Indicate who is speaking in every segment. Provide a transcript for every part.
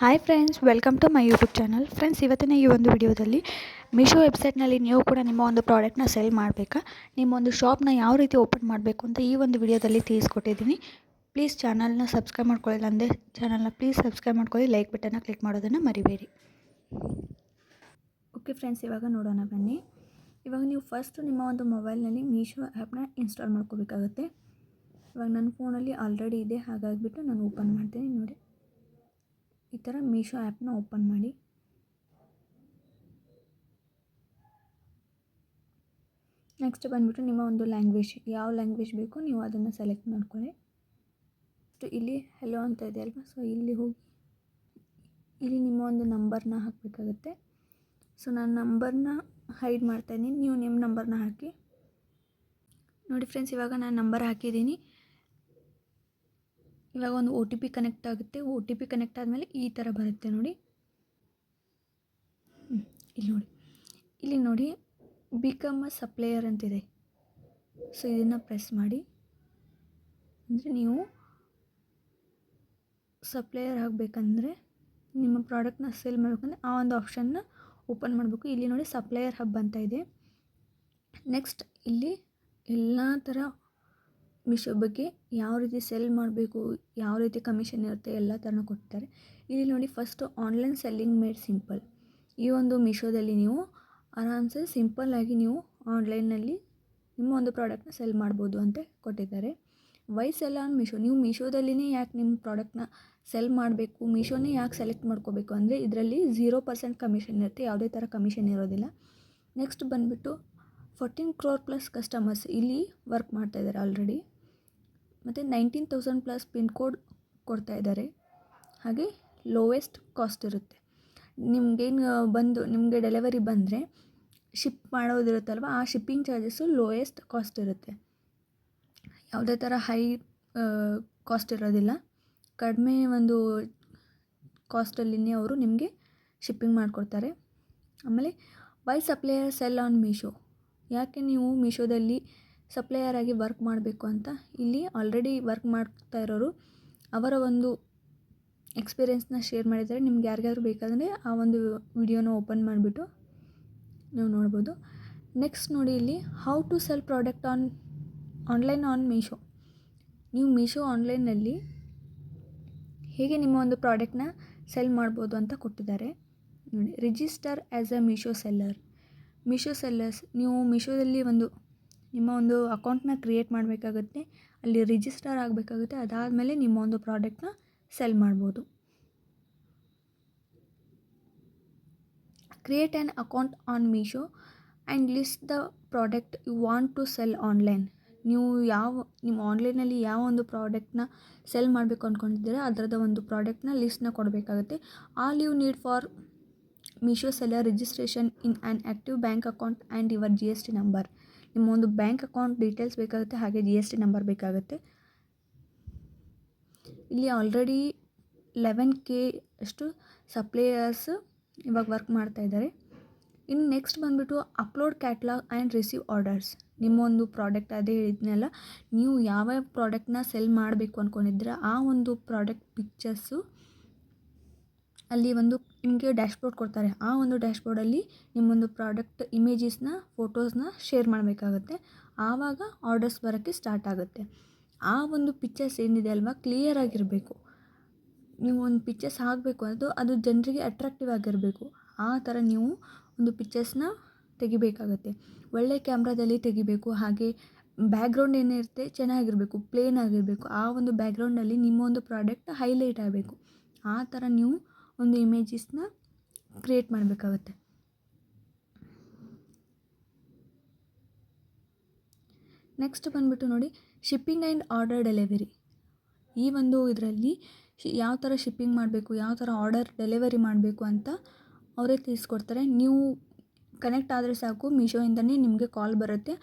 Speaker 1: Hi friends welcome to my YouTube channel friends ಇವತ್ತಿನ ಈ ಒಂದು ವಿಡಿಯೋದಲ್ಲಿ ಮೀಶೋ ವೆಬ್ಸೈಟ್ನಲ್ಲಿ ನೀವು ಕೂಡ ನಿಮ್ಮ ಒಂದು ಪ್ರಾಡಕ್ಟ್ನ ಸೆಲ್ ಮಾಡಬೇಕಾ? ನಿಮ್ಮ ಒಂದು ಶಾಪ್ನ ಯಾವ ರೀತಿ ಓಪನ್ ಮಾಡಬೇಕು ಅಂತ ಈ ಒಂದು ವಿಡಿಯೋದಲ್ಲಿ ತಿಳಿಸ್ಕೊಟ್ಟಿದ್ದೀನಿ. ಪ್ಲೀಸ್ ಚಾನಲ್ನ ಸಬ್ಸ್ಕ್ರೈಬ್ ಮಾಡ್ಕೊಳ್ಳಿಲ್ಲ ಅಂದರೆ ಚಾನಲ್ನ ಪ್ಲೀಸ್ ಸಬ್ಸ್ಕ್ರೈಬ್ ಮಾಡ್ಕೊಳ್ಳಿ ಲೈಕ್ ಬಟನ್ನ ಕ್ಲಿಕ್ ಮಾಡೋದನ್ನು ಮರಿಬೇಡಿ. ಓಕೆ ಫ್ರೆಂಡ್ಸ್ ಇವಾಗ ನೋಡೋಣ ಬನ್ನಿ. ಇವಾಗ ನೀವು ಫಸ್ಟ್ ನಿಮ್ಮ ಒಂದು ಮೊಬೈಲ್ನಲ್ಲಿ ಮೀಶೋ ಆ್ಯಪ್ನ ಇನ್ಸ್ಟಾಲ್ ಮಾಡ್ಕೋಬೇಕಾಗುತ್ತೆ. ಇವಾಗ ನನ್ನ ಫೋನಲ್ಲಿ ಆಲ್ರೆಡಿ ಇದೆ, ಹಾಗಾಗಿಬಿಟ್ಟು ನಾನು ಓಪನ್ ಮಾಡ್ತೀನಿ, ನೋಡಿ. ಈ ಥರ ಮೀಶೋ ಆ್ಯಪ್ನ ಓಪನ್ ಮಾಡಿ. ನೆಕ್ಸ್ಟ್ ಬಂದುಬಿಟ್ಟು ನಿಮ್ಮ ಒಂದು ಲ್ಯಾಂಗ್ವೇಜ್, ಯಾವ ಲ್ಯಾಂಗ್ವೇಜ್ ಬೇಕು ನೀವು ಅದನ್ನು ಸೆಲೆಕ್ಟ್ ಮಾಡ್ಕೊಳ್ಳಿ. ಸೊ ಇಲ್ಲಿ ಹೆಲೋ ಅಂತ ಇದೆ ಅಲ್ವಾ? ಸೊ ಇಲ್ಲಿ ಹೋಗಿ, ಇಲ್ಲಿ ನಿಮ್ಮ ಒಂದು ನಂಬರ್ನ ಹಾಕಬೇಕಾಗುತ್ತೆ. ಸೊ ನಾನು ನಂಬರ್ನ ಹೈಡ್ ಮಾಡ್ತಾಯಿದ್ದೀನಿ ನೀವು ನಿಮ್ಮ ನಂಬರ್ನ ಹಾಕಿ. ನೋಡಿ ಫ್ರೆಂಡ್ಸ್ ಇವಾಗ ನಾನು ನಂಬರ್ ಹಾಕಿದ್ದೀನಿ. ಇವಾಗ ಒಂದು ಒ ಟಿ ಪಿ ಕನೆಕ್ಟ್ ಆಗುತ್ತೆ. ಒ ಟಿ ಪಿ ಕನೆಕ್ಟ್ ಆದಮೇಲೆ ಈ ಥರ ಬರುತ್ತೆ ನೋಡಿ. ಇಲ್ಲಿ ನೋಡಿ. ಇಲ್ಲಿ ನೋಡಿ ಬಿಕಮ್ ಅ ಸಪ್ಲೈಯರ್ ಅಂತಿದೆ. ಸೊ ಇದನ್ನು ಪ್ರೆಸ್ ಮಾಡಿ. ಅಂದರೆ ನೀವು ಸಪ್ಲೈಯರ್ ಆಗಬೇಕಂದ್ರೆ ನಿಮ್ಮ ಪ್ರಾಡಕ್ಟ್ನ ಸೇಲ್ ಮಾಡಬೇಕಂದ್ರೆ ಆ ಒಂದು ಆಪ್ಷನ್ನ ಓಪನ್ ಮಾಡಬೇಕು. ಇಲ್ಲಿ ನೋಡಿ ಸಪ್ಲೈಯರ್ ಹಬ್ ಅಂತ ಇದೆ. ನೆಕ್ಸ್ಟ್ ಇಲ್ಲಿ ಎಲ್ಲ ಥರ ಮಿಶೋ ಬಗ್ಗೆ ಯಾವ ರೀತಿ ಸೆಲ್ ಮಾಡಬೇಕು, ಯಾವ ರೀತಿ ಕಮಿಷನ್ ಇರುತ್ತೆ ಎಲ್ಲ ಥರನೂ ಕೊಡ್ತಾರೆ ಇಲ್ಲಿ ನೋಡಿ first online selling made simple. ಈ ಒಂದು ಮಿಶೋದಲ್ಲಿ ನೀವು ಆರಾಮ್ಸೆ ಸಿಂಪಲ್ಲಾಗಿ ನೀವು ಆನ್ಲೈನಲ್ಲಿ ನಿಮ್ಮ ಒಂದು ಪ್ರಾಡಕ್ಟ್ನ ಸೆಲ್ ಮಾಡ್ಬೋದು ಅಂತ ಕೊಟ್ಟಿದ್ದಾರೆ. ವೈ ಸೆಲ್ ಆನ್ ಮಿಶೋ ನೀವು ಮೀಶೋದಲ್ಲಿನೇ ಯಾಕೆ ನಿಮ್ಮ ಪ್ರಾಡಕ್ಟ್ನ ಸೆಲ್ ಮಾಡಬೇಕು ಮೀಶೋನೇ ಯಾಕೆ ಸೆಲೆಕ್ಟ್ ಮಾಡ್ಕೋಬೇಕು ಅಂದರೆ ಇದರಲ್ಲಿ ಝೀರೋ ಪರ್ಸೆಂಟ್ ಕಮಿಷನ್ ಇರುತ್ತೆ, ಯಾವುದೇ ಥರ ಕಮಿಷನ್ ಇರೋದಿಲ್ಲ. ನೆಕ್ಸ್ಟ್ ಬಂದುಬಿಟ್ಟು ಫೋರ್ಟೀನ್ ಕ್ರೋರ್ ಪ್ಲಸ್ ಕಸ್ಟಮರ್ಸ್ ಇಲ್ಲಿ ವರ್ಕ್ ಮಾಡ್ತಾಯಿದ್ದಾರೆ ಆಲ್ರೆಡಿ. ಮತ್ತು nineteen thousand plus pin code ಕೊಡ್ತಾ ಇದ್ದಾರೆ. ಹಾಗೆ ಲೋವೆಸ್ಟ್ ಕಾಸ್ಟ್ ಇರುತ್ತೆ. ನಿಮಗೇನು ಬಂದು, ನಿಮಗೆ ಡೆಲಿವರಿ ಬಂದರೆ ಶಿಪ್ ಮಾಡೋದಿರುತ್ತಲ್ವ, ಆ ಶಿಪ್ಪಿಂಗ್ ಚಾರ್ಜಸ್ಸು ಲೋಯೆಸ್ಟ್ ಕಾಸ್ಟ್ ಇರುತ್ತೆ. ಯಾವುದೇ ಥರ ಹೈ ಕಾಸ್ಟ್ ಇರೋದಿಲ್ಲ. ಕಡಿಮೆ ಒಂದು ಕಾಸ್ಟಲ್ಲಿನೇ ಅವರು ನಿಮಗೆ ಶಿಪ್ಪಿಂಗ್ ಮಾಡಿಕೊಡ್ತಾರೆ. ಆಮೇಲೆ why supplier sell on Meesho ಯಾಕೆ ನೀವು ಮೀಶೋದಲ್ಲಿ ಸಪ್ಲೈಯರ್ ಆಗಿ ವರ್ಕ್ ಮಾಡಬೇಕು ಅಂತ ಇಲ್ಲಿ ಆಲ್ರೆಡಿ ವರ್ಕ್ ಮಾಡ್ತಾ ಇರೋರು ಅವರ ಒಂದು ಎಕ್ಸ್ಪೀರಿಯೆನ್ಸ್ನ ಶೇರ್ ಮಾಡಿದ್ದಾರೆ. ನಿಮ್ಗೆ ಯಾರಿಗಾದ್ರೂ ಬೇಕಾದರೆ ಆ ಒಂದು ವಿಡಿಯೋನ ಓಪನ್ ಮಾಡಿಬಿಟ್ಟು ನೀವು ನೋಡ್ಬೋದು. ನೆಕ್ಸ್ಟ್ ನೋಡಿ ಇಲ್ಲಿ how to sell product on online on Meesho ನೀವು ಮೀಶೋ ಆನ್ಲೈನಲ್ಲಿ ಹೇಗೆ ನಿಮ್ಮ ಒಂದು ಪ್ರಾಡಕ್ಟ್ನ ಸೆಲ್ ಮಾಡ್ಬೋದು ಅಂತ ಕೊಟ್ಟಿದ್ದಾರೆ. ನೋಡಿ register as a Meesho seller Meesho sellers ನೀವು ಮೀಶೋದಲ್ಲಿ ಒಂದು ನಿಮ್ಮ ಒಂದು ಅಕೌಂಟ್ನ ಕ್ರಿಯೇಟ್ ಮಾಡಬೇಕಾಗುತ್ತೆ, ಅಲ್ಲಿ ರಿಜಿಸ್ಟರ್ ಆಗಬೇಕಾಗುತ್ತೆ, ಅದಾದಮೇಲೆ ನಿಮ್ಮ ಒಂದು ಪ್ರಾಡಕ್ಟ್ನ ಸೆಲ್ ಮಾಡ್ಬೋದು. Create an account on Meesho and list the product you want to sell online. ನೀವು ಯಾವ, ನಿಮ್ಮ ಆನ್ಲೈನಲ್ಲಿ ಯಾವ ಒಂದು ಪ್ರಾಡಕ್ಟ್ನ ಸೆಲ್ ಮಾಡಬೇಕು ಅಂದ್ಕೊಂಡಿದ್ದೀರಾ, ಅದರದ ಒಂದು ಪ್ರಾಡಕ್ಟ್ನ ಲಿಸ್ಟ್ನ ಕೊಡಬೇಕಾಗುತ್ತೆ. All you need for Meesho seller registration in an active bank account and your G S T number. ನಿಮ್ಮ ಒಂದು ಬ್ಯಾಂಕ್ ಅಕೌಂಟ್ ಡೀಟೇಲ್ಸ್ ಬೇಕಾಗುತ್ತೆ, ಹಾಗೆ ಜಿ ಎಸ್ ಟಿ ನಂಬರ್ ಬೇಕಾಗುತ್ತೆ. ಇಲ್ಲಿ ಆಲ್ರೆಡಿ ಲೆವೆನ್ ಕೆ ಅಷ್ಟು ಸಪ್ಲೈಯರ್ಸ್ ಇವಾಗ ವರ್ಕ್ ಮಾಡ್ತಾ ಇದ್ದಾರೆ. ಇನ್ನು ನೆಕ್ಸ್ಟ್ ಬಂದುಬಿಟ್ಟು upload catalogue and receive orders ನಿಮ್ಮೊಂದು ಪ್ರಾಡಕ್ಟ್ ಅದೇ ಹೇಳಿದ್ನಲ್ಲ ನೀವು ಯಾವ ಪ್ರಾಡಕ್ಟ್ನ ಸೆಲ್ ಮಾಡಬೇಕು ಅಂದ್ಕೊಂಡಿದ್ರೆ ಆ ಒಂದು ಪ್ರಾಡಕ್ಟ್ ಪಿಕ್ಚರ್ಸು ಅಲ್ಲಿ ಒಂದು ನಿಮಗೆ ಡ್ಯಾಶ್ಬೋರ್ಡ್ ಕೊಡ್ತಾರೆ. ಆ ಒಂದು ಡ್ಯಾಶ್ಬೋರ್ಡಲ್ಲಿ ನಿಮ್ಮೊಂದು ಪ್ರಾಡಕ್ಟ್ ಇಮೇಜಸ್ನ ಫೋಟೋಸ್ನ ಶೇರ್ ಮಾಡಬೇಕಾಗತ್ತೆ. ಆವಾಗ ಆರ್ಡರ್ಸ್ ಬರೋಕ್ಕೆ ಸ್ಟಾರ್ಟ್ ಆಗುತ್ತೆ. ಆ ಒಂದು ಪಿಕ್ಚರ್ಸ್ ಏನಿದೆ ಅಲ್ವಾ? ಕ್ಲಿಯರ್ ಆಗಿರಬೇಕು. ನೀವು ಒಂದು ಪಿಕ್ಚರ್ಸ್ ಆಗಬೇಕು ಅದು ಅದು ಜನರಿಗೆ ಅಟ್ರಾಕ್ಟಿವ್ ಆಗಿರಬೇಕು. ಆ ಥರ ನೀವು ಒಂದು ಪಿಕ್ಚರ್ಸ್ನ ತೆಗಿಬೇಕಾಗತ್ತೆ. ಒಳ್ಳೆ ಕ್ಯಾಮ್ರಾದಲ್ಲಿ ತೆಗಿಬೇಕು. ಹಾಗೆ ಬ್ಯಾಕ್ಗ್ರೌಂಡ್ ಏನಿರುತ್ತೆ ಚೆನ್ನಾಗಿರಬೇಕು ಪ್ಲೇನ್ ಆಗಿರಬೇಕು. ಆ ಒಂದು ಬ್ಯಾಕ್ಗ್ರೌಂಡಲ್ಲಿ ನಿಮ್ಮ ಒಂದು ಪ್ರಾಡಕ್ಟ್ ಹೈಲೈಟ್ ಆಗಬೇಕು. ಆ ಥರ ನೀವು ಒಂದು ಇಮೇಜಸ್ನ ಕ್ರಿಯೇಟ್ ಮಾಡಬೇಕಾಗುತ್ತೆ. ನೆಕ್ಸ್ಟ್ ಬಂದುಬಿಟ್ಟು ನೋಡಿ, ಶಿಪ್ಪಿಂಗ್ ಆ್ಯಂಡ್ ಆರ್ಡರ್ ಡೆಲಿವರಿ. ಈ ಒಂದು ಇದರಲ್ಲಿ ಯಾವ ಥರ ಶಿಪ್ಪಿಂಗ್ ಮಾಡಬೇಕು, ಯಾವ ಥರ ಆರ್ಡರ್ ಡೆಲಿವರಿ ಮಾಡಬೇಕು ಅಂತ ಅವರೇ ತಿಳಿಸ್ಕೊಡ್ತಾರೆ. ನೀವು ಕನೆಕ್ಟ್ ಆದರೆ ಸಾಕು, ಮೀಶೋಯಿಂದನೇ ನಿಮಗೆ ಕಾಲ್ ಬರುತ್ತೆ.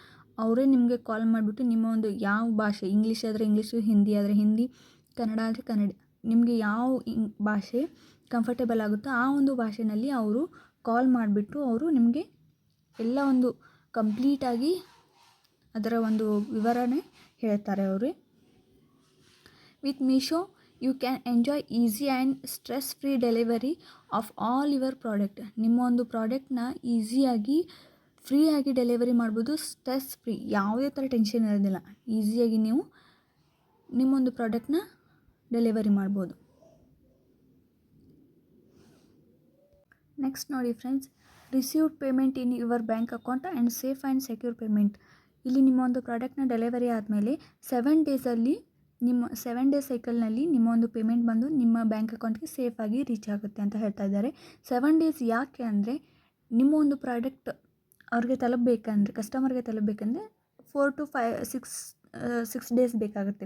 Speaker 1: ಅವರೇ ನಿಮಗೆ ಕಾಲ್ ಮಾಡಿಬಿಟ್ಟು ನಿಮ್ಮ ಒಂದು ಯಾವ ಭಾಷೆ, ಇಂಗ್ಲೀಷ್ ಆದರೆ ಇಂಗ್ಲೀಷು, ಹಿಂದಿ ಆದರೆ ಹಿಂದಿ, ಕನ್ನಡ ಆದರೆ ಕನ್ನಡ ನಿಮಗೆ ಯಾವ ಭಾಷೆ ಕಂಫರ್ಟೇಬಲ್ ಆಗುತ್ತೋ ಆ ಒಂದು ಭಾಷೆಯಲ್ಲಿ ಅವರು ಕಾಲ್ ಮಾಡಿಬಿಟ್ಟು ಅವರು ನಿಮಗೆ ಎಲ್ಲ ಒಂದು ಕಂಪ್ಲೀಟಾಗಿ ಅದರ ಒಂದು ವಿವರಣೆ ಹೇಳ್ತಾರೆ ಅವರು. With Meesho you can enjoy easy and stress free delivery of all your product ನಿಮ್ಮ ಒಂದು ಪ್ರಾಡಕ್ಟ್ನ ಈಸಿಯಾಗಿ ಫ್ರೀಯಾಗಿ ಡೆಲಿವರಿ ಮಾಡ್ಬೋದು ಸ್ಟ್ರೆಸ್ ಫ್ರೀ ಯಾವುದೇ ಥರ ಟೆನ್ಷನ್ ಇರೋದಿಲ್ಲ. ಈಸಿಯಾಗಿ ನೀವು ನಿಮ್ಮೊಂದು ಪ್ರಾಡಕ್ಟ್ನ ಡೆಲಿವರಿ ಮಾಡ್ಬೋದು. ನೆಕ್ಸ್ಟ್ ನೋಡಿ friends, received payment in your bank account and safe and secure payment. ಇಲ್ಲಿ ನಿಮ್ಮ ಒಂದು ಪ್ರಾಡಕ್ಟ್ನ ಡೆಲಿವರಿ ಆದಮೇಲೆ ಸೆವೆನ್ ಡೇಸಲ್ಲಿ ನಿಮ್ಮ, ಸೆವೆನ್ ಡೇಸ್ ಸೈಕಲ್ನಲ್ಲಿ ನಿಮ್ಮ ಒಂದು ಪೇಮೆಂಟ್ ಬಂದು ನಿಮ್ಮ ಬ್ಯಾಂಕ್ ಅಕೌಂಟ್ಗೆ ಸೇಫಾಗಿ ರೀಚ್ ಆಗುತ್ತೆ ಅಂತ ಹೇಳ್ತಾ ಇದ್ದಾರೆ. ಸೆವೆನ್ ಡೇಸ್ ಯಾಕೆ ಅಂದರೆ ನಿಮ್ಮ ಒಂದು ಪ್ರಾಡಕ್ಟ್ ಅವ್ರಿಗೆ ತಲುಪಬೇಕಂದ್ರೆ ಕಸ್ಟಮರ್ಗೆ ತಲುಪಬೇಕಂದ್ರೆ four to five six six days ಬೇಕಾಗುತ್ತೆ.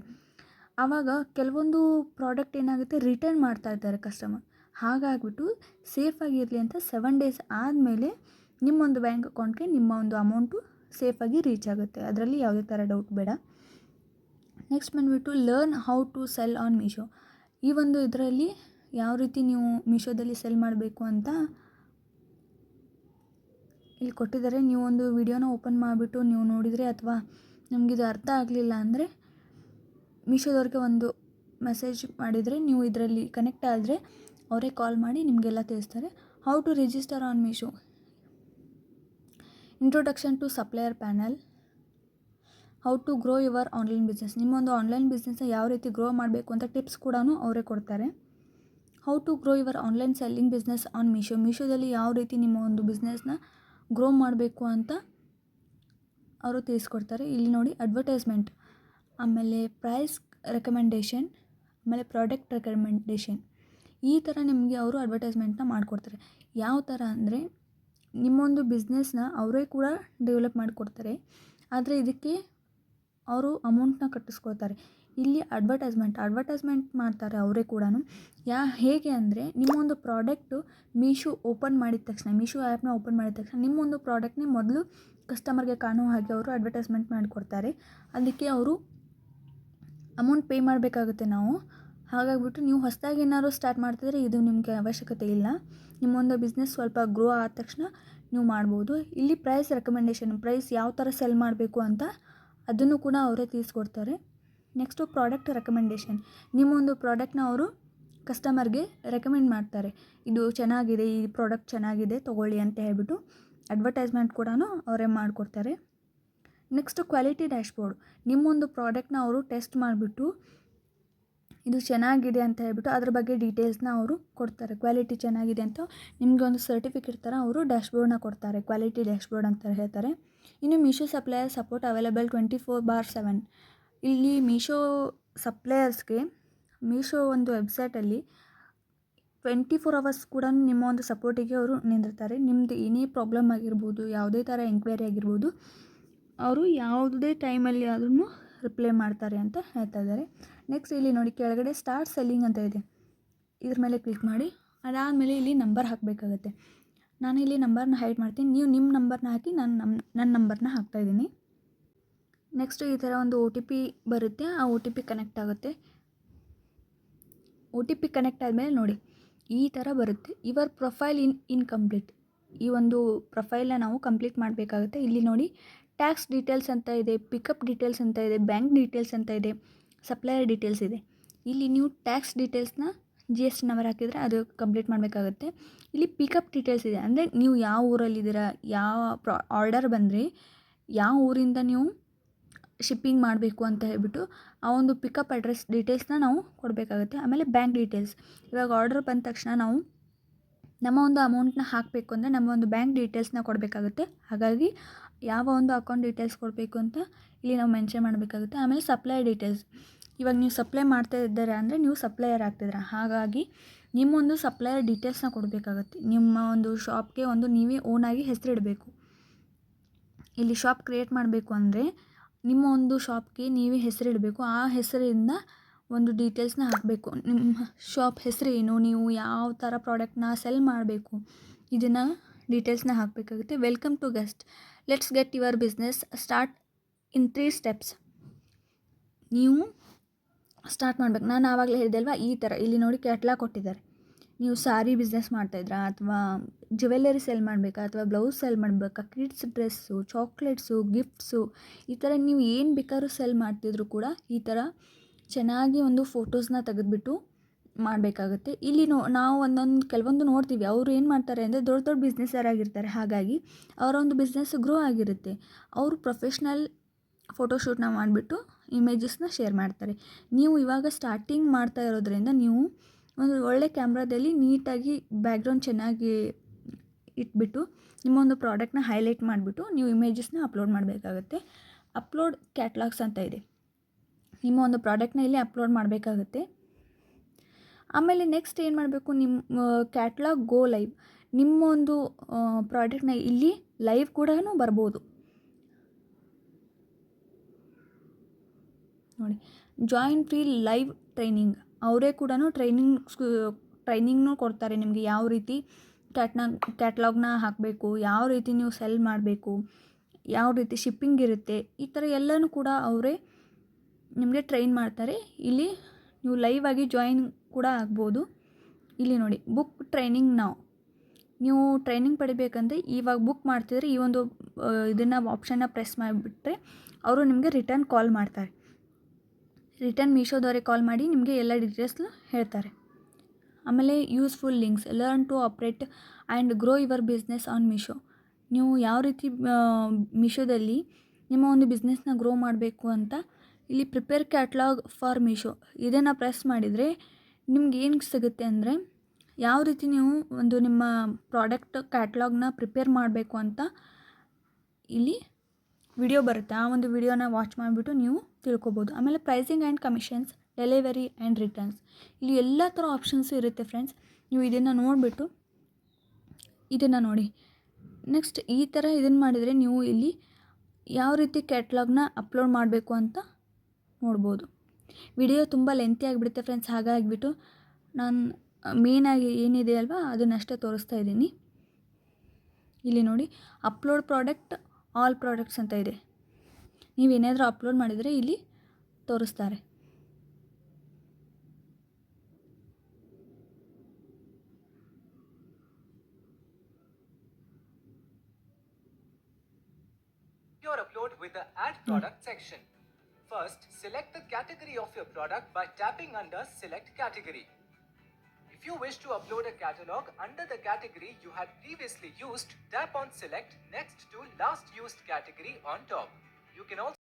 Speaker 1: ಆವಾಗ ಕೆಲವೊಂದು ಪ್ರಾಡಕ್ಟ್ ಏನಾಗುತ್ತೆ ರಿಟರ್ನ್ ಮಾಡ್ತಾ ಇದ್ದಾರೆ ಕಸ್ಟಮರ್. ಹಾಗಾಗ್ಬಿಟ್ಟು ಸೇಫಾಗಿರಲಿ ಅಂತ ಸೆವೆನ್ ಡೇಸ್ ಆದಮೇಲೆ ನಿಮ್ಮೊಂದು ಬ್ಯಾಂಕ್ ಅಕೌಂಟ್ಗೆ ನಿಮ್ಮ ಒಂದು ಅಮೌಂಟು ಸೇಫಾಗಿ ರೀಚ್ ಆಗುತ್ತೆ. ಅದರಲ್ಲಿ ಯಾವುದೇ ಥರ ಡೌಟ್ ಬೇಡ. ನೆಕ್ಸ್ಟ್ ಬಂದುಬಿಟ್ಟು learn how to sell on Meesho ಈ ಒಂದು ಇದರಲ್ಲಿ ಯಾವ ರೀತಿ ನೀವು ಮೀಶೋದಲ್ಲಿ ಸೆಲ್ ಮಾಡಬೇಕು ಅಂತ ಇಲ್ಲಿ ಕೊಟ್ಟಿದ್ದಾರೆ. ನೀವು ಒಂದು ವಿಡಿಯೋನ ಓಪನ್ ಮಾಡಿಬಿಟ್ಟು ನೀವು ನೋಡಿದರೆ ಅಥವಾ ನಿಮಗಿದು ಅರ್ಥ ಆಗಲಿಲ್ಲ ಅಂದರೆ ಮೀಶೋದವ್ರಿಗೆ ಒಂದು ಮೆಸೇಜ್ ಮಾಡಿದರೆ, ನೀವು ಇದರಲ್ಲಿ ಕನೆಕ್ಟ್ ಆದರೆ ಅವರೇ ಕಾಲ್ ಮಾಡಿ ನಿಮಗೆಲ್ಲ ತಿಳಿಸ್ತಾರೆ. How to register on Meesho introduction to supplier panel how to grow your online business ನಿಮ್ಮೊಂದು ಆನ್ಲೈನ್ ಬಿಸ್ನೆಸ್ನ ಯಾವ ರೀತಿ ಗ್ರೋ ಮಾಡಬೇಕು ಅಂತ ಟಿಪ್ಸ್ ಕೂಡ ಅವರೇ ಕೊಡ್ತಾರೆ. How to grow your online selling business on Meesho ಮೀಶೋದಲ್ಲಿ ಯಾವ ರೀತಿ ನಿಮ್ಮ ಒಂದು ಬಿಸ್ನೆಸ್ನ ಗ್ರೋ ಮಾಡಬೇಕು ಅಂತ ಅವರು ತಿಳಿಸ್ಕೊಡ್ತಾರೆ. ಇಲ್ಲಿ ನೋಡಿ ಅಡ್ವರ್ಟೈಸ್ಮೆಂಟ್ ಆಮೇಲೆ ಪ್ರೈಸ್ ರೆಕಮೆಂಡೇಷನ್ ಆಮೇಲೆ ಪ್ರಾಡಕ್ಟ್ ರೆಕಮೆಂಡೇಷನ್ ಈ ಥರ ನಿಮಗೆ ಅವರು ಅಡ್ವರ್ಟೈಸ್ಮೆಂಟ್ನ ಮಾಡಿಕೊಡ್ತಾರೆ. ಯಾವ ಥರ ಅಂದರೆ, ನಿಮ್ಮೊಂದು ಬಿಸ್ನೆಸ್ನ ಅವರೇ ಕೂಡ ಡೆವಲಪ್ ಮಾಡಿಕೊಡ್ತಾರೆ. ಆದರೆ ಇದಕ್ಕೆ ಅವರು ಅಮೌಂಟ್ನ ಕಟ್ಟಿಸ್ಕೊಳ್ತಾರೆ. ಇಲ್ಲಿ ಅಡ್ವರ್ಟೈಸ್ಮೆಂಟ್ ಅಡ್ವರ್ಟೈಸ್ಮೆಂಟ್ ಮಾಡ್ತಾರೆ ಅವರೇ ಕೂಡ ಯಾ, ಹೇಗೆ ಅಂದರೆ, ನಿಮ್ಮೊಂದು ಪ್ರಾಡಕ್ಟು ಮೀಶೋ ಓಪನ್ ಮಾಡಿದ ತಕ್ಷಣ, ಮೀಶೋ ಆ್ಯಪ್ನ ಓಪನ್ ಮಾಡಿದ ತಕ್ಷಣ, ನಿಮ್ಮೊಂದು ಪ್ರಾಡಕ್ಟ್ನೇ ಮೊದಲು ಕಸ್ಟಮರ್ಗೆ ಕಾಣೋ ಹಾಗೆ ಅವರು ಅಡ್ವರ್ಟೈಸ್ಮೆಂಟ್ ಮಾಡಿಕೊಡ್ತಾರೆ. ಅದಕ್ಕೆ ಅವರು ಅಮೌಂಟ್ ಪೇ ಮಾಡಬೇಕಾಗುತ್ತೆ ನಾವು. ಹಾಗಾಗ್ಬಿಟ್ಟು ನೀವು ಹೊಸದಾಗಿ ಏನಾದ್ರು ಸ್ಟಾರ್ಟ್ ಮಾಡ್ತಿದ್ರೆ ಇದು ನಿಮಗೆ ಅವಶ್ಯಕತೆ ಇಲ್ಲ. ನಿಮ್ಮೊಂದು ಬಿಸ್ನೆಸ್ ಸ್ವಲ್ಪ ಗ್ರೋ ಆದ ತಕ್ಷಣ ನೀವು ಮಾಡ್ಬೋದು. ಇಲ್ಲಿ ಪ್ರೈಸ್ ರೆಕಮೆಂಡೇಷನ್ ಪ್ರೈಸ್ ಯಾವ ಥರ ಸೆಲ್ ಮಾಡಬೇಕು ಅಂತ ಅದನ್ನು ಕೂಡ ಅವರೇ ತಿಳಿಸ್ಕೊಡ್ತಾರೆ. ನೆಕ್ಸ್ಟು ಪ್ರಾಡಕ್ಟ್ ರೆಕಮೆಂಡೇಷನ್ ನಿಮ್ಮೊಂದು ಪ್ರಾಡಕ್ಟ್ನ ಅವರು ಕಸ್ಟಮರ್ಗೆ ರೆಕಮೆಂಡ್ ಮಾಡ್ತಾರೆ. ಇದು ಚೆನ್ನಾಗಿದೆ, ಈ ಪ್ರಾಡಕ್ಟ್ ಚೆನ್ನಾಗಿದೆ, ತೊಗೊಳ್ಳಿ ಅಂತ ಹೇಳ್ಬಿಟ್ಟು ಅಡ್ವರ್ಟೈಸ್ಮೆಂಟ್ ಕೂಡ ಅವರೇ ಮಾಡಿಕೊಡ್ತಾರೆ. Next quality dashboard. ನಿಮ್ಮೊಂದು ಪ್ರಾಡಕ್ಟ್ನ ಅವರು ಟೆಸ್ಟ್ ಮಾಡಿಬಿಟ್ಟು ಇದು ಚೆನ್ನಾಗಿದೆ ಅಂತ ಹೇಳ್ಬಿಟ್ಟು ಅದ್ರ ಬಗ್ಗೆ ಡೀಟೇಲ್ಸ್ನ ಅವರು ಕೊಡ್ತಾರೆ. ಕ್ವಾಲಿಟಿ ಚೆನ್ನಾಗಿದೆ ಅಂತ ನಿಮಗೆ ಒಂದು ಸರ್ಟಿಫಿಕೇಟ್ ಥರ ಅವರು ಡ್ಯಾಶ್ಬೋರ್ಡ್ನ ಕೊಡ್ತಾರೆ. ಕ್ವಾಲಿಟಿ ಡ್ಯಾಶ್ಬೋರ್ಡ್ ಅಂತ ಹೇಳ್ತಾರೆ. ಇನ್ನು Meesho supplier support available twenty four bar seven. ಇಲ್ಲಿ ಮೀಶೋ ಸಪ್ಲೈಯರ್ಸ್ಗೆ ಮೀಶೋ ಒಂದು ವೆಬ್ಸೈಟಲ್ಲಿ ಟ್ವೆಂಟಿ ಫೋರ್ ಅವರ್ಸ್ ಕೂಡ ನಿಮ್ಮ ಒಂದು ಸಪೋರ್ಟಿಗೆ ಅವರು ನಿಂದಿರ್ತಾರೆ. ನಿಮ್ಮದು ಏನೇ ಪ್ರಾಬ್ಲಮ್ ಆಗಿರ್ಬೋದು, ಯಾವುದೇ ಥರ ಎಂಕ್ವೈರಿ ಆಗಿರ್ಬೋದು ಅವರು ಯಾವುದೇ ಟೈಮಲ್ಲಿ ಆದ್ರೂ ರಿಪ್ಲೈ ಮಾಡ್ತಾರೆ ಅಂತ ಹೇಳ್ತಾ ಇದ್ದಾರೆ. ನೆಕ್ಸ್ಟ್ ಇಲ್ಲಿ ನೋಡಿ, ಕೆಳಗಡೆ ಸ್ಟಾರ್ಟ್ ಸೆಲ್ಲಿಂಗ್ ಅಂತ ಇದೆ. ಇದ್ರ ಮೇಲೆ ಕ್ಲಿಕ್ ಮಾಡಿ, ಅದಾದಮೇಲೆ ಇಲ್ಲಿ ನಂಬರ್ ಹಾಕಬೇಕಾಗತ್ತೆ. ನಾನು ಇಲ್ಲಿ ನಂಬರ್ನ ಹೈಡ್ ಮಾಡ್ತೀನಿ. ನೀವು ನಿಮ್ಮ ನಂಬರ್ನ ಹಾಕಿ, ನಾನು ನಮ್ಮ ನನ್ನ ನಂಬರ್ನ ಹಾಕ್ತಾಯಿದ್ದೀನಿ ನೆಕ್ಸ್ಟ್ ಈ ಥರ ಒಂದು ಒ ಟಿ ಪಿ ಬರುತ್ತೆ. ಆ ಒ ಟಿ ಪಿ ಕನೆಕ್ಟ್ ಆಗುತ್ತೆ. ಒ ಟಿ ಪಿ ಕನೆಕ್ಟ್ ಆದಮೇಲೆ ನೋಡಿ, ಈ ಥರ ಬರುತ್ತೆ. ಇವರ್ ಪ್ರೊಫೈಲ್ ಇನ್ ಇನ್ಕಂಪ್ಲೀಟ್ ಈ ಒಂದು ಪ್ರೊಫೈಲನ್ನ ನಾವು ಕಂಪ್ಲೀಟ್ ಮಾಡಬೇಕಾಗುತ್ತೆ. ಇಲ್ಲಿ ನೋಡಿ ಟ್ಯಾಕ್ಸ್ ಡೀಟೇಲ್ಸ್ ಅಂತ ಇದೆ, ಪಿಕಪ್ ಡೀಟೇಲ್ಸ್ ಅಂತ ಇದೆ, ಬ್ಯಾಂಕ್ ಡೀಟೇಲ್ಸ್ ಅಂತ ಇದೆ, ಸಪ್ಲೈಯರ್ ಡೀಟೇಲ್ಸ್ ಇದೆ. ಇಲ್ಲಿ ನೀವು ಟ್ಯಾಕ್ಸ್ ಡೀಟೇಲ್ಸ್ನ ಜಿ ಎಸ್ ಟಿ ನಂಬರ್ ಹಾಕಿದರೆ ಅದು ಕಂಪ್ಲೀಟ್ ಮಾಡಬೇಕಾಗುತ್ತೆ. ಇಲ್ಲಿ ಪಿಕಪ್ ಡೀಟೇಲ್ಸ್ ಇದೆ. ಅಂದರೆ ನೀವು ಯಾವ ಊರಲ್ಲಿದ್ದೀರಾ, ಯಾವ ಪ್ರಾ, ಆರ್ಡರ್ ಬಂದರೆ ಯಾವ ಊರಿಂದ ನೀವು ಶಿಪ್ಪಿಂಗ್ ಮಾಡಬೇಕು ಅಂತ ಹೇಳ್ಬಿಟ್ಟು ಆ ಒಂದು ಪಿಕಪ್ ಅಡ್ರೆಸ್ ಡೀಟೇಲ್ಸ್ನ ನಾವು ಕೊಡಬೇಕಾಗುತ್ತೆ. ಆಮೇಲೆ ಬ್ಯಾಂಕ್ ಡೀಟೇಲ್ಸ್. ಇವಾಗ ಆರ್ಡರ್ ಬಂದ ತಕ್ಷಣ ನಾವು ನಮ್ಮ ಒಂದು ಅಮೌಂಟ್ನ ಹಾಕಬೇಕು ಅಂದರೆ ನಮ್ಮ ಒಂದು ಬ್ಯಾಂಕ್ ಡೀಟೇಲ್ಸ್ನ ಕೊಡಬೇಕಾಗುತ್ತೆ. ಹಾಗಾಗಿ ಯಾವ ಒಂದು ಅಕೌಂಟ್ ಡೀಟೇಲ್ಸ್ ಕೊಡಬೇಕು ಅಂತ ಇಲ್ಲಿ ನಾವು ಮೆನ್ಷನ್ ಮಾಡಬೇಕಾಗುತ್ತೆ. ಆಮೇಲೆ ಸಪ್ಲೈ ಡೀಟೇಲ್ಸ್. ಇವಾಗ ನೀವು ಸಪ್ಲೈ ಮಾಡ್ತಾ ಇದ್ದಾರೆ ಅಂದರೆ ನೀವು ಸಪ್ಲೈಯರ್ ಆಗ್ತಿದ್ದೀರಾ. ಹಾಗಾಗಿ ನಿಮ್ಮೊಂದು ಸಪ್ಲೈಯರ್ ಡೀಟೇಲ್ಸ್ನ ಕೊಡಬೇಕಾಗುತ್ತೆ. ನಿಮ್ಮ ಒಂದು ಶಾಪ್ಗೆ ಒಂದು ನೀವೇ ಓನಾಗಿ ಹೆಸರಿಡಬೇಕು ಇಲ್ಲಿ ಶಾಪ್ ಕ್ರಿಯೇಟ್ ಮಾಡಬೇಕು ಅಂದರೆ ನಿಮ್ಮ ಒಂದು ಶಾಪ್ಗೆ ನೀವೇ ಹೆಸರಿಡಬೇಕು ಆ ಹೆಸರಿಂದ ಒಂದು ಡೀಟೇಲ್ಸ್ನ ಹಾಕಬೇಕು. ನಿಮ್ಮ ಶಾಪ್ ಹೆಸರೇನು ನೀವು ಯಾವ ಥರ ಪ್ರಾಡಕ್ಟ್ನ ಸೆಲ್ ಮಾಡಬೇಕು, ಇದನ್ನು ಡೀಟೇಲ್ಸ್ನ ಹಾಕಬೇಕಾಗುತ್ತೆ. Welcome to guest let's get your business start in three steps ನೀವು ಸ್ಟಾರ್ಟ್ ಮಾಡಬೇಕು. ನಾನು ಆವಾಗಲೇ ಹೇಳಿದೆ ಅಲ್ವಾ, ಈ ಥರ. ಇಲ್ಲಿ ನೋಡಿ ಕ್ಯಾಟ್ಲಾಗ್ ಕೊಟ್ಟಿದ್ದಾರೆ. ನೀವು ಸಾರಿ ಬಿಸ್ನೆಸ್ ಮಾಡ್ತಾಯಿದ್ರಾ ಅಥವಾ ಜ್ಯುವೆಲ್ಲರಿ ಸೆಲ್ ಮಾಡಬೇಕಾ, ಅಥವಾ ಬ್ಲೌಸ್ ಸೆಲ್ ಮಾಡಬೇಕಾ ಕಿಡ್ಸ್ ಡ್ರೆಸ್ಸು ಚಾಕ್ಲೇಟ್ಸು ಗಿಫ್ಟ್ಸು ಈ ಥರ ನೀವು ಏನು ಬೇಕಾದ್ರೂ ಸೆಲ್ ಮಾಡ್ತಿದ್ರು ಕೂಡ ಈ ಥರ ಚೆನ್ನಾಗಿ ಒಂದು ಫೋಟೋಸ್ನ ತೆಗೆದುಬಿಟ್ಟು ಮಾಡಬೇಕಾಗುತ್ತೆ. ಇಲ್ಲಿ ನೋ, ನಾವು ಒಂದೊಂದು, ಕೆಲವೊಂದು ನೋಡ್ತೀವಿ. ಅವರು ಏನು ಮಾಡ್ತಾರೆ ಅಂದರೆ ದೊಡ್ಡ ದೊಡ್ಡ ಬಿಸ್ನೆಸ್ಸರಾಗಿರ್ತಾರೆ ಹಾಗಾಗಿ ಅವರೊಂದು ಬಿಸ್ನೆಸ್ ಗ್ರೋ ಆಗಿರುತ್ತೆ. ಅವರು ಪ್ರೊಫೆಷ್ನಲ್ ಫೋಟೋಶೂಟ್ನ ಮಾಡಿಬಿಟ್ಟು ಇಮೇಜಸ್ನ ಶೇರ್ ಮಾಡ್ತಾರೆ. ನೀವು ಇವಾಗ ಸ್ಟಾರ್ಟಿಂಗ್ ಮಾಡ್ತಾ ಇರೋದ್ರಿಂದ ನೀವು ಒಂದು ಒಳ್ಳೆ ಕ್ಯಾಮ್ರಾದಲ್ಲಿ ನೀಟಾಗಿ ಬ್ಯಾಕ್ಗ್ರೌಂಡ್ ಚೆನ್ನಾಗಿ ಇಟ್ಬಿಟ್ಟು ನಿಮ್ಮ ಒಂದು ಪ್ರಾಡಕ್ಟ್ನ ಹೈಲೈಟ್ ಮಾಡಿಬಿಟ್ಟು ನೀವು ಇಮೇಜಸ್ನ ಅಪ್ಲೋಡ್ ಮಾಡಬೇಕಾಗತ್ತೆ. ಅಪ್ಲೋಡ್ ಕ್ಯಾಟ್ಲಾಗ್ಸ್ ಅಂತ ಇದೆ. ನಿಮ್ಮ ಒಂದು ಪ್ರಾಡಕ್ಟ್ನ ಇಲ್ಲಿ ಅಪ್ಲೋಡ್ ಮಾಡಬೇಕಾಗುತ್ತೆ. ಆಮೇಲೆ ನೆಕ್ಸ್ಟ್ ಏನು ಮಾಡಬೇಕು, ನಿಮ್ಮ ಕ್ಯಾಟ್ಲಾಗ್ ಗೋ ಲೈವ್ ನಿಮ್ಮ ಒಂದು ಪ್ರಾಡಕ್ಟ್ನ ಇಲ್ಲಿ ಲೈವ್ ಕೂಡ ಬರ್ಬೋದು. ನೋಡಿ ಜಾಯಿನ್ ಫ್ರೀ ಲೈವ್ ಟ್ರೈನಿಂಗ್ ಅವರೇ ಕೂಡ ಟ್ರೈನಿಂಗ್ ಟ್ರೈನಿಂಗ್ನೂ ಕೊಡ್ತಾರೆ ನಿಮಗೆ ಯಾವ ರೀತಿ ಕ್ಯಾಟ್ನ ಕ್ಯಾಟ್ಲಾಗ್ನ ಹಾಕಬೇಕು, ಯಾವ ರೀತಿ ನೀವು ಸೆಲ್ ಮಾಡಬೇಕು, ಯಾವ ರೀತಿ ಶಿಪ್ಪಿಂಗ್ ಇರುತ್ತೆ, ಈ ಥರ ಎಲ್ಲನೂ ಕೂಡ ಅವರೇ ನಿಮಗೆ ಟ್ರೈನ್ ಮಾಡ್ತಾರೆ. ಇಲ್ಲಿ ನೀವು ಲೈವ್ ಆಗಿ ಜಾಯಿನ್ ಕೂಡ ಆಗ್ಬೋದು. ಇಲ್ಲಿ ನೋಡಿ ಬುಕ್ ಟ್ರೈನಿಂಗ್ ನಾವು ನೀವು ಟ್ರೈನಿಂಗ್ ಪಡಿಬೇಕಂದ್ರೆ ಇವಾಗ ಬುಕ್ ಮಾಡ್ತಿದ್ರೆ ಈ ಒಂದು ಇದನ್ನು ಆಪ್ಷನ್ನ ಪ್ರೆಸ್ ಮಾಡಿಬಿಟ್ರೆ ಅವರು ನಿಮಗೆ ರಿಟರ್ನ್ ಕಾಲ್ ಮಾಡ್ತಾರೆ. ರಿಟರ್ನ್ ಮೀಶೋದವರೇ ಕಾಲ್ ಮಾಡಿ ನಿಮಗೆ ಎಲ್ಲ ಡೀಟೇಲ್ಸ್ನ ಹೇಳ್ತಾರೆ. ಆಮೇಲೆ useful links learn to operate and grow your business on Meesho ನೀವು ಯಾವ ರೀತಿ ಮೀಶೋದಲ್ಲಿ ನಿಮ್ಮ ಒಂದು ಬಿಸ್ನೆಸ್ನ ಗ್ರೋ ಮಾಡಬೇಕು ಅಂತ ಇಲ್ಲಿ ಪ್ರಿಪೇರ್ ಕ್ಯಾಟ್ಲಾಗ್ ಫಾರ್ ಮೀಶೋ. ಇದನ್ನು ಪ್ರೆಸ್ ಮಾಡಿದರೆ ನಿಮ್ಗೆ ಏನು ಸಿಗುತ್ತೆ ಅಂದರೆ ಯಾವ ರೀತಿ ನೀವು ಒಂದು ನಿಮ್ಮ ಪ್ರಾಡಕ್ಟ್ ಕ್ಯಾಟ್ಲಾಗ್ನ ಪ್ರಿಪೇರ್ ಮಾಡಬೇಕು ಅಂತ ಇಲ್ಲಿ ವಿಡಿಯೋ ಬರುತ್ತೆ. ಆ ಒಂದು ವಿಡಿಯೋನ ವಾಚ್ ಮಾಡಿಬಿಟ್ಟು ನೀವು ತಿಳ್ಕೊಬೋದು. ಆಮೇಲೆ pricing and commissions delivery and returns ಇಲ್ಲಿ ಎಲ್ಲ ಥರ ಆಪ್ಷನ್ಸು ಇರುತ್ತೆ ಫ್ರೆಂಡ್ಸ್ ನೀವು ಇದನ್ನು ನೋಡಿಬಿಟ್ಟು ಇದನ್ನು ನೋಡಿ. ನೆಕ್ಸ್ಟ್ ಈ ಥರ ಇದನ್ನು ಮಾಡಿದರೆ ನೀವು ಇಲ್ಲಿ ಯಾವ ರೀತಿ ಕ್ಯಾಟ್ಲಾಗ್ನ ಅಪ್ಲೋಡ್ ಮಾಡಬೇಕು ಅಂತ ನೋಡ್ಬೋದು. ವಿಡಿಯೋ ತುಂಬ ಲೆಂತಿ ಆಗಿಬಿಡುತ್ತೆ ಫ್ರೆಂಡ್ಸ್ ಹಾಗಾಗಿಬಿಟ್ಟು ನಾನು ಮೇನಾಗಿ ಏನಿದೆ ಅಲ್ವಾ ಅದನ್ನಷ್ಟೇ ತೋರಿಸ್ತಾ ಇದ್ದೀನಿ. ಇಲ್ಲಿ ನೋಡಿ ಅಪ್ಲೋಡ್ ಪ್ರಾಡಕ್ಟ್ ಆಲ್ ಪ್ರಾಡಕ್ಟ್ಸ್ ಅಂತ ಇದೆ. ನೀವು ಏನಾದರೂ ಅಪ್ಲೋಡ್ ಮಾಡಿದರೆ ಇಲ್ಲಿ ತೋರಿಸ್ತಾರೆ.
Speaker 2: Your upload with. First, select the category of your product by tapping under Select Category. If you wish to upload a catalog under the category you had previously used, tap on Select next to Last Used Category on top. You can also